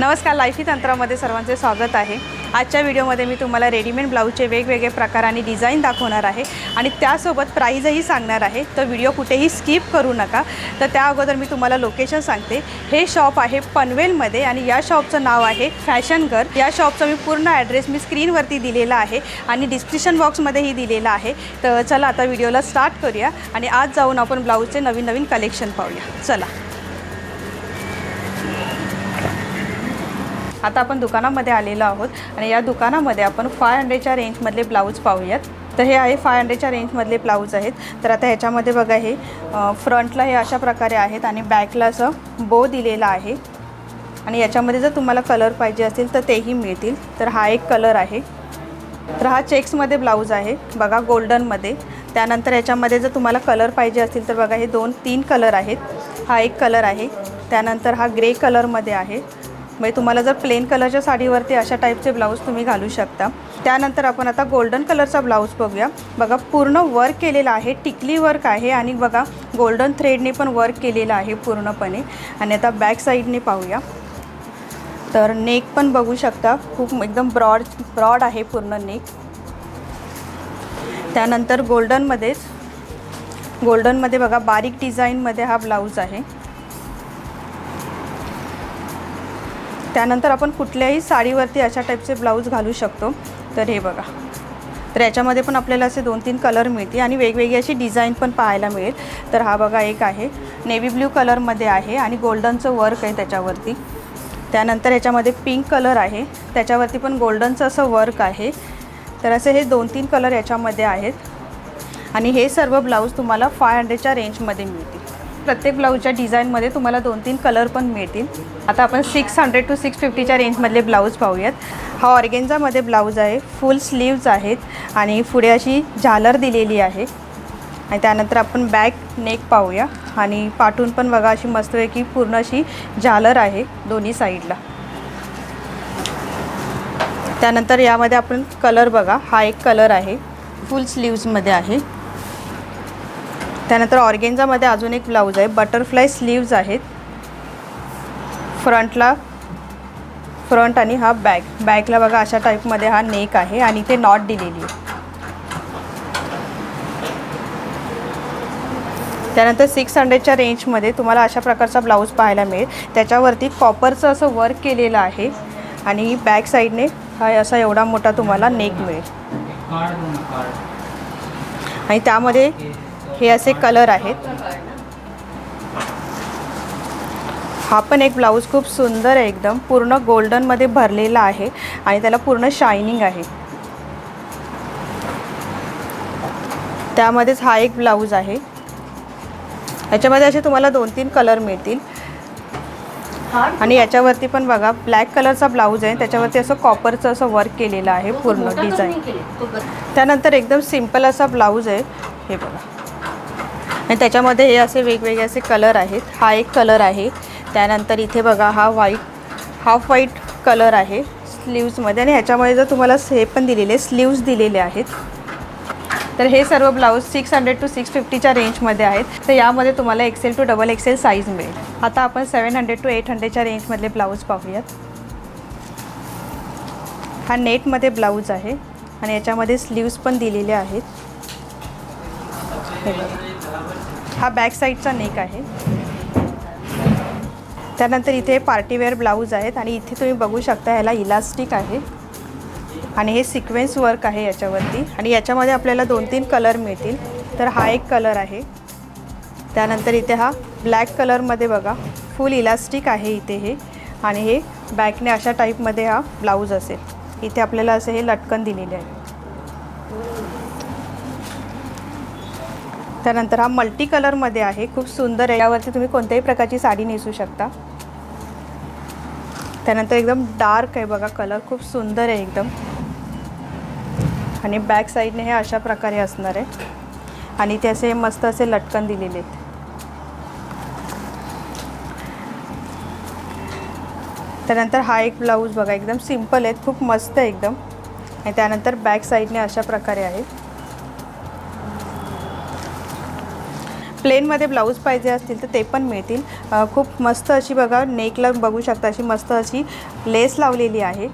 नमस्कार लाईफी तंत्रामध्ये सर्वांचे स्वागत आहे. आजच्या व्हिडिओमध्ये मी तुम्हाला रेडीमेड ब्लाऊजचे वेगवेगळे प्रकार आणि डिझाईन दाखवणार आहे आणि त्यासोबत प्राईजही सांगणार आहे. तर व्हिडिओ कुठेही स्किप करू नका. तर त्या अगोदर मी तुम्हाला लोकेशन सांगते. हे शॉप आहे पनवेलमध्ये आणि या शॉपचं नाव आहे फॅशन घर या शॉपचा मी पूर्ण ॲड्रेस मी स्क्रीनवरती दिलेला आहे आणि डिस्क्रिप्शन बॉक्समध्येही दिलेला आहे. तर चला आता व्हिडिओला स्टार्ट करूया आणि आज जाऊन आपण ब्लाऊजचे नवीन नवीन कलेक्शन पाहूया. चला. आता आपण दुकानामध्ये आलेलो आहोत आणि या दुकानामध्ये आपण फाय हंड्रेडच्या रेंजमधले ब्लाऊज पाहूयात. तर हे आहे फाय हंड्रेडच्या रेंजमधले ब्लाऊज आहेत. तर आता ह्याच्यामध्ये बघा हे फ्रंटला हे अशा प्रकारे आहेत आणि बॅकला असं बो दिलेला आहे. आणि याच्यामध्ये जर तुम्हाला कलर पाहिजे असेल तर तेही मिळतील. तर हा एक कलर आहे. तर हा चेक्समध्ये ब्लाऊज आहे. बघा गोल्डनमध्ये. त्यानंतर याच्यामध्ये जर तुम्हाला कलर पाहिजे असतील तर बघा हे दोन तीन कलर आहेत. हा एक कलर आहे. त्यानंतर हा ग्रे कलरमध्ये आहे. म्हणजे तुम्हाला जर प्लेन कलरच्या साडीवरती अशा टाईपचे ब्लाऊज तुम्ही घालू शकता. त्यानंतर आपण आता गोल्डन कलरचा ब्लाऊज बघूया. बघा पूर्ण वर्क केलेला आहे टिकली वर्क आहे आणि बघा गोल्डन थ्रेडने पण वर्क केलेलं आहे पूर्णपणे. आणि आता बॅक साईडने पाहूया. तर नेक पण बघू शकता खूप एकदम ब्रॉड ब्रॉड आहे पूर्ण नेक त्यानंतर गोल्डनमध्येच गोल्डनमध्ये बघा बारीक डिझाईनमध्ये हा ब्लाऊज आहे. त्यानंतर आपण कुठल्याही साडीवरती अशा टाईपचे ब्लाऊज घालू शकतो. तर हे बघा. तर याच्यामध्ये पण आपल्याला असे दोन तीन कलर मिळतील आणि वेगवेगळी अशी डिझाईन पण पाहायला मिळेल. तर हा बघा एक आहे. नेव्ही ब्ल्यू कलरमध्ये आहे आणि गोल्डनचं वर्क आहे त्याच्यावरती. त्यानंतर याच्यामध्ये पिंक कलर आहे. त्याच्यावरती पण गोल्डनचं असं वर्क आहे. तर असे हे दोन तीन कलर याच्यामध्ये आहेत. आणि हे सर्व ब्लाऊज तुम्हाला फाय हंड्रेडच्या रेंजमध्ये मिळतील. प्रत्येक ब्लाऊजच्या डिझाईनमध्ये तुम्हाला दोन तीन कलर पण मिळतील. आता आपण सिक्स हंड्रेड टू सिक्स फिफ्टीच्या रेंजमधले ब्लाऊज पाहूयात. हा ऑर्गेन्झामध्ये ब्लाऊज आहे फुल स्लीव्ज आहेत आणि पुढे अशी झालर दिलेली आहे. आणि त्यानंतर आपण बॅक नेक पाहूया. आणि पाठून पण बघा अशी मस्तपैकी पूर्ण अशी झालर आहे दोन्ही साईडला. त्यानंतर यामध्ये आपण कलर बघा हा एक कलर आहे फुल स्लीव्जमध्ये आहे. त्यानंतर ऑर्गेन्झामध्ये अजून एक ब्लाऊज आहे. बटरफ्लाय स्लीव्ज आहेत. फ्रंटला फ्रंट आणि हा बॅक बॅकला बघा अशा टाईपमध्ये हा नेक आहे आणि ते नॉट दिलेली आहे. त्यानंतर सिक्स हंड्रेडच्या रेंजमध्ये तुम्हाला अशा प्रकारचा ब्लाऊज पाहायला मिळेल. त्याच्यावरती कॉपरचं असं वर्क केलेलं आहे. आणि बॅक साईडने हा असा एवढा मोठा तुम्हाला नेक मिळेल. आणि त्यामध्ये हे असे कलर आहेत. हा पण एक ब्लाऊज खूप सुंदर आहे एकदम. पूर्ण गोल्डनमध्ये भरलेला आहे आणि त्याला पूर्ण शायनिंग आहे. त्यामध्येच हा एक ब्लाऊज आहे. याच्यामध्ये असे तुम्हाला दोन तीन कलर मिळतील. आणि याच्यावरती पण बघा ब्लॅक कलरचा ब्लाऊज आहे. त्याच्यावरती असं कॉपरचं असं वर्क केलेलं आहे पूर्ण डिझाईन त्यानंतर एकदम सिंपल असा ब्लाऊज आहे. हे बघा. आणि त्याच्यामध्ये हे असे वेगवेगळे असे कलर आहेत. हा एक कलर आहे. त्यानंतर इथे बघा हा व्हाईट हाफ व्हाईट कलर आहे स्लीव्जमध्ये आणि ह्याच्यामध्ये जर तुम्हाला हे पण दिलेले स्लीव्ज दिलेले आहेत. तर हे सर्व blouse six hundred to six फिफ्टीच्या रेंजमध्ये आहेत. तर यामध्ये तुम्हाला XL to double XL size मिळेल. आता आपण सेवन हंड्रेड टू एट हंड्रेडच्या रेंजमधले ब्लाऊज पाहूयात. हा नेटमध्ये ब्लाऊज आहे. आणि याच्यामध्ये स्लीव्ज पण दिलेले आहेत. हा बॅक साईडचा नेक आहे. त्यानंतर इथे पार्टीवेअर ब्लाऊज आहेत आणि इथे तुम्ही बघू शकता ह्याला इलास्टिक आहे. आणि हे सिक्वेन्स वर्क आहे याच्यावरती. आणि याच्यामध्ये आपल्याला दोन तीन कलर मिळतील. तर हा एक कलर आहे. त्यानंतर इथे हा ब्लॅक कलरमध्ये बघा फुल इलास्टिक आहे इथे हे. आणि हे बॅकने अशा टाईपमध्ये हा ब्लाऊज असेल. इथे आपल्याला असे हे लटकन दिलेले आहे त्यानंतर हा मल्टी कलरमध्ये आहे. खूप सुंदर आहे. यावरती तुम्ही कोणत्याही प्रकारची साडी नेसू शकता. त्यानंतर एकदम डार्क आहे बघा कलर खूप सुंदर आहे एकदम. आणि बॅक साईडने हे अशा प्रकारे असणार आहे. आणि ते असे मस्त असे लटकन दिलेले आहेत. त्यानंतर हा एक ब्लाऊज बघा. एकदम सिंपल आहेत खूप मस्त आहे एकदम. आणि त्यानंतर बॅक साईडने अशा प्रकारे आहे. प्लेनमध्ये ब्लाऊज पाहिजे असतील तर ते पण मिळतील. खूप मस्त अशी बघा नेकला बघू शकता अशी मस्त अशी लेस लावलेली आहे.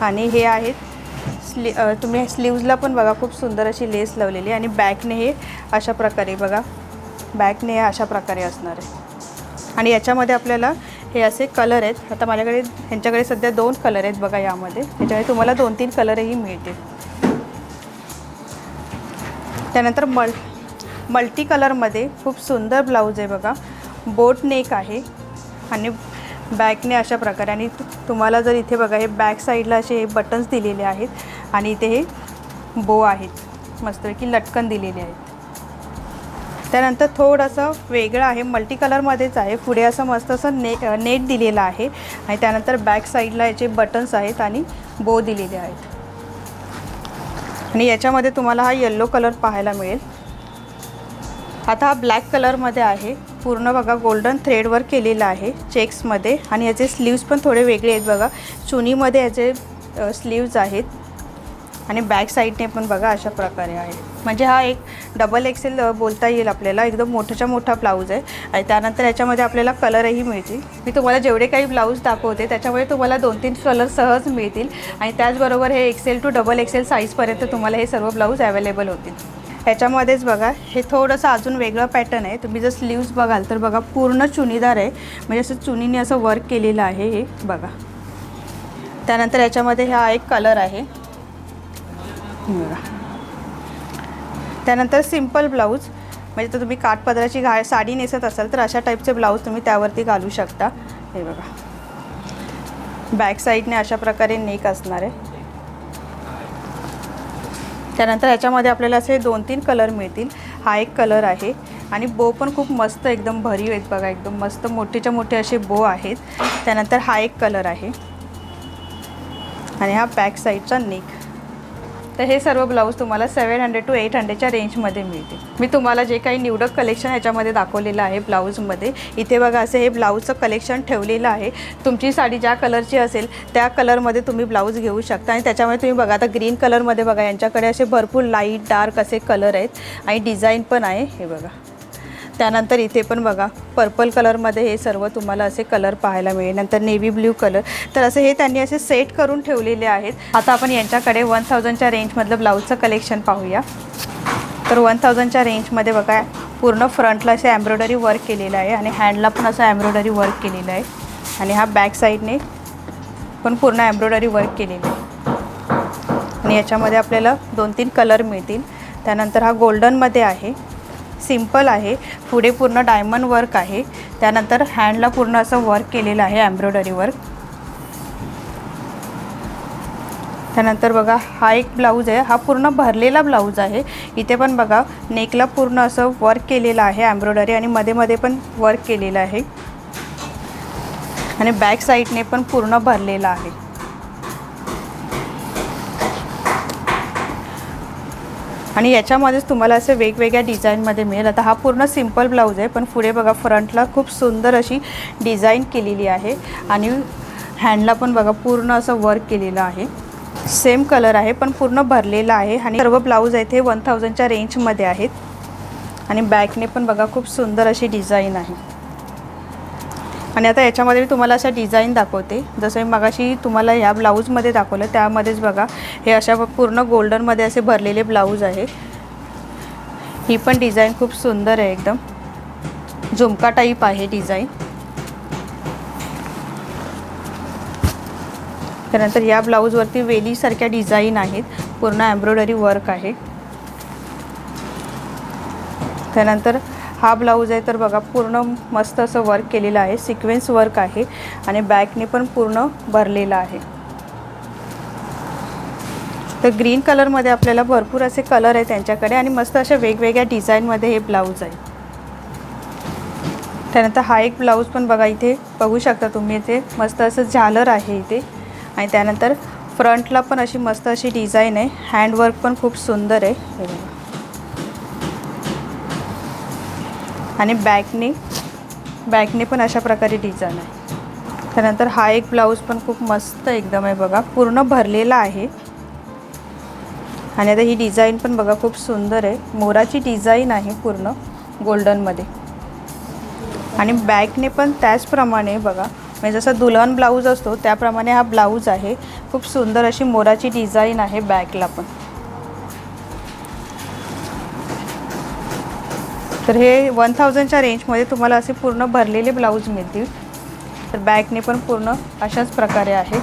आणि हे आहेत स्ली तुम्ही स्लीव्जला पण बघा खूप सुंदर अशी लेस लावलेली आणि बॅकने हे अशा प्रकारे बघा बॅकने हे अशा प्रकारे असणार आहे. आणि याच्यामध्ये आपल्याला हे असे कलर आहेत. आता माझ्याकडे ह्यांच्याकडे सध्या दोन कलर आहेत बघा यामध्ये. त्याच्यामध्ये तुम्हाला दोन तीन कलरही मिळतील. त्यानंतर मल मल्टी कलरमध्ये खूप सुंदर ब्लाऊज आहे बघा. बोट नेक आहे आणि बॅकने अशा प्रकारे आणि तुम्हाला जर इथे बघा हे बॅक साईडला असे हे बटन्स दिलेले आहेत आणि इथे हे बो आहेत. मस्तपैकी लटकन दिलेले आहेत. त्यानंतर थोडंसं वेगळं आहे मल्टी कलरमध्येच आहे. पुढे असं मस्त असं ने नेट दिलेलं आहे आणि त्यानंतर बॅक साईडला याचे बटन्स आहेत आणि बो दिलेले आहेत. आणि याच्यामध्ये तुम्हाला हा येल्लो कलर पाहायला मिळेल. आता हा ब्लॅक कलरमध्ये आहे. पूर्ण बघा गोल्डन थ्रेडवर केलेलं आहे चेक्समध्ये आणि याचे स्लीव्स पण थोडे वेगळे आहेत बघा. चुनीमध्ये याचे स्लीव्ज आहेत. आणि बॅक साईडने पण बघा अशा प्रकारे आहे. म्हणजे हा एक डबल एक्सेल बोलता येईल आपल्याला. एकदम मोठाच्या मोठा ब्लाऊज आहे. आणि त्यानंतर याच्यामध्ये आपल्याला कलरही मिळतील. मी तुम्हाला जेवढे काही ब्लाऊज दाखवते त्याच्यामुळे तुम्हाला दोन तीन कलर सहज मिळतील. आणि त्याचबरोबर हे एक्सेल टू डबल एक्सेल साईजपर्यंत तुम्हाला हे सर्व ब्लाऊज अवेलेबल होतील. ह्याच्यामध्येच बघा हे थोडंसं अजून वेगळं पॅटर्न आहे. तुम्ही जर स्लीव्स बघाल तर बघा पूर्ण चुनीदार आहे. म्हणजे असं चुनीने असं वर्क केलेलं आहे हे बघा. त्यानंतर याच्यामध्ये हा एक कलर आहे. बघा. त्यानंतर सिंपल ब्लाऊज म्हणजे तर तुम्ही काठपदराची घा साडी नेसत असाल तर अशा टाईपचे ब्लाऊज तुम्ही त्यावरती घालू शकता. हे बघा. बॅक साईडने अशा प्रकारे नेक असणार आहे. त्यानंतर याच्यामध्ये आपल्याला असे दोन तीन कलर मिळतील. हा एक कलर आहे. आणि बो पण खूप मस्त एकदम भरीव आहेत बघा एकदम मस्त मोठेच्या मोठे असे बो आहेत. त्यानंतर हा एक कलर आहे. आणि हा बॅक साईडचा नेक. तर हे सर्व ब्लाऊज तुम्हाला सेवन हंड्रेड टू एट हंड्रेडच्या रेंजमध्ये मिळतील. मी तुम्हाला जे काही निवडक कलेक्शन ह्याच्यामध्ये दाखवलेलं आहे ब्लाऊजमध्ये इथे बघा असे हे ब्लाऊजचं कलेक्शन ठेवलेलं आहे. तुमची साडी ज्या कलरची असेल त्या कलरमध्ये तुम्ही ब्लाऊज घेऊ शकता. आणि त्याच्यामध्ये तुम्ही बघा आता ग्रीन कलरमध्ये बघा यांच्याकडे असे भरपूर लाइट डार्क असे कलर आहेत. आणि डिझाईन पण आहे हे बघा. त्यानंतर इथे पण बघा पर्पल कलरमध्ये हे सर्व तुम्हाला असे कलर पाहायला मिळेल. नंतर नेव्ही ब्ल्यू कलर तर असे हे त्यांनी असे सेट करून ठेवलेले आहेत. आता आपण यांच्याकडे वन थाउजंडच्या रेंजमधलं ब्लाऊजचं कलेक्शन पाहूया. तर वन थाउजंडच्या रेंजमध्ये बघा पूर्ण फ्रंटला असे एम्ब्रॉयडरी वर्क केलेलं आहे आणि हँडला पण असं एम्ब्रॉयडरी वर्क केलेलं आहे. आणि हा बॅक साईडने पण पूर्ण एम्ब्रॉयडरी वर्क केलेलं आहे. आणि याच्यामध्ये आपल्याला दोन तीन कलर मिळतील. त्यानंतर हा गोल्डनमध्ये आहे. सिंपल आहे. पुढे पूर्ण डायमंड वर्क आहे. त्यानंतर हँडला पूर्ण असं वर्क केलेलं आहे एम्ब्रॉयडरी वर्क. त्यानंतर बघा हा एक ब्लाऊज आहे. हा पूर्ण भरलेला ब्लाऊज आहे. इथे पण बघा नेकला पूर्ण असं वर्क केलेलं आहे एम्ब्रॉयडरी आणि मध्ये मध्ये पण वर्क केलेलं आहे. आणि बॅक साईडने पण पूर्ण भरलेला आहे. आणि याच्यामध्येच तुम्हाला असे वेगवेगळ्या डिझाईनमध्ये मिळेल. आता हा पूर्ण सिंपल ब्लाऊज आहे पण पुढे बघा फ्रंटला खूप सुंदर अशी डिझाईन केलेली आहे. आणि हँडला पण बघा पूर्ण असं वर्क केलेलं आहे. सेम कलर आहे पण पूर्ण भरलेला आहे. आणि सर्व ब्लाऊज आहेत हे वन थाउजंडच्या रेंजमध्ये आहेत. आणि बॅकने पण बघा खूप सुंदर अशी डिझाईन आहे. आणि आता याच्यामध्ये मी तुम्हाला अशा डिझाईन दाखवते. जसं मी मगाशी तुम्हाला ह्या ब्लाऊजमध्ये दाखवलं त्यामध्येच बघा हे अशा पूर्ण गोल्डनमध्ये असे भरलेले ब्लाऊज आहे. ही पण डिझाईन खूप सुंदर आहे एकदम. झुमका टाईप आहे डिझाईन त्यानंतर या ब्लाऊजवरती वेलीसारख्या डिझाईन आहेत. पूर्ण एम्ब्रॉयडरी वर्क आहे. त्यानंतर हा ब्लाऊज आहे तर बघा पूर्ण मस्त असं वर्क केलेलं आहे. सिक्वेन्स वर्क आहे आणि बॅकने पण पूर्ण भरलेलं आहे. तर ग्रीन कलरमध्ये आपल्याला भरपूर असे कलर आहे त्यांच्याकडे आणि मस्त अशा वेगवेगळ्या डिझाईनमध्ये हे ब्लाऊज आहे. त्यानंतर हा एक ब्लाऊज पण बघा इथे बघू शकता तुम्ही इथे. मस्त असं झालर आहे इथे. आणि त्यानंतर फ्रंटला पण अशी मस्त अशी डिझाईन आहे. हँडवर्क पण खूप सुंदर आहे. आणि बॅकने बॅकने पण अशा प्रकारे डिझाईन आहे. त्यानंतर हा एक ब्लाऊज पण खूप मस्त एकदम आहे बघा. पूर्ण भरलेला आहे. आणि आता ही डिझाईन पण बघा खूप सुंदर आहे. मोराची डिझाईन आहे पूर्ण गोल्डनमध्ये आणि बॅकने पण त्याचप्रमाणे बघा. म्हणजे जसं दुल्हन ब्लाऊज असतो त्याप्रमाणे हा ब्लाऊज आहे. खूप सुंदर अशी मोराची डिझाईन आहे बॅकला पण. तर हे वन थाउजंडच्या रेंजमध्ये तुम्हाला असे पूर्ण भरलेले ब्लाऊज मिळतील. तर बॅकने पण पूर्ण अशाच प्रकारे आहे.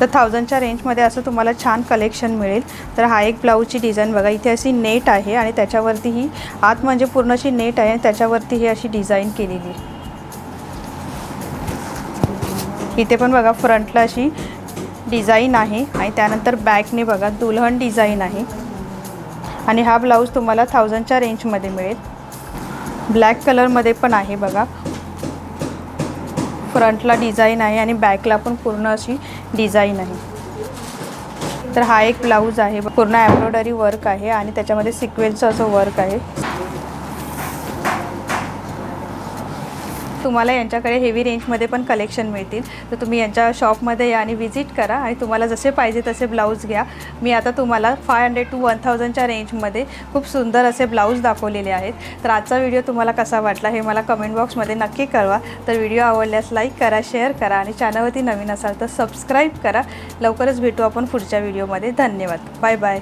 तर थाउजंडच्या रेंजमध्ये असं तुम्हाला छान कलेक्शन मिळेल. तर हा एक ब्लाऊजची डिझाईन बघा इथे अशी नेट आहे आणि त्याच्यावरती ही आत म्हणजे पूर्ण अशी नेट आहे आणि त्याच्यावरती ही अशी डिझाईन केलेली. इथे पण बघा फ्रंटला अशी डिझाईन आहे आणि त्यानंतर बॅकने बघा दुल्हन डिझाईन आहे. आणि हा ब्लाऊज तुम्हाला थाउजंडच्या रेंजमध्ये मिळेल. ब्लॅक कलरमध्ये पण आहे बघा. फ्रंटला डिझाईन आहे आणि बॅकला पण पूर्ण अशी डिझाईन आहे. तर हा एक ब्लाऊज आहे. पूर्ण एम्ब्रॉयडरी वर्क आहे आणि त्याच्यामध्ये सिक्वेन्सचं असं वर्क आहे. तुम्हाला यांच्याकडे हेवी रेंजमध्ये पण कलेक्शन मिळतील. तर तुम्ही यांच्या शॉपमध्ये या आणि व्हिजिट करा आणि तुम्हाला जसे पाहिजे तसे ब्लाऊज घ्या. मी आता तुम्हाला फाय हंड्रेड टू वन थाउजंडच्या रेंजमध्ये खूप सुंदर असे ब्लाऊज दाखवलेले आहेत. तर आजचा व्हिडिओ तुम्हाला कसा वाटला हे मला कमेंट बॉक्समध्ये नक्की कळवा. तर व्हिडिओ आवडल्यास लाईक करा शेअर करा आणि चॅनलवरती नवीन असाल तर सबस्क्राईब करा. लवकरच भेटू आपण पुढच्या व्हिडिओमध्ये धन्यवाद. Bye bye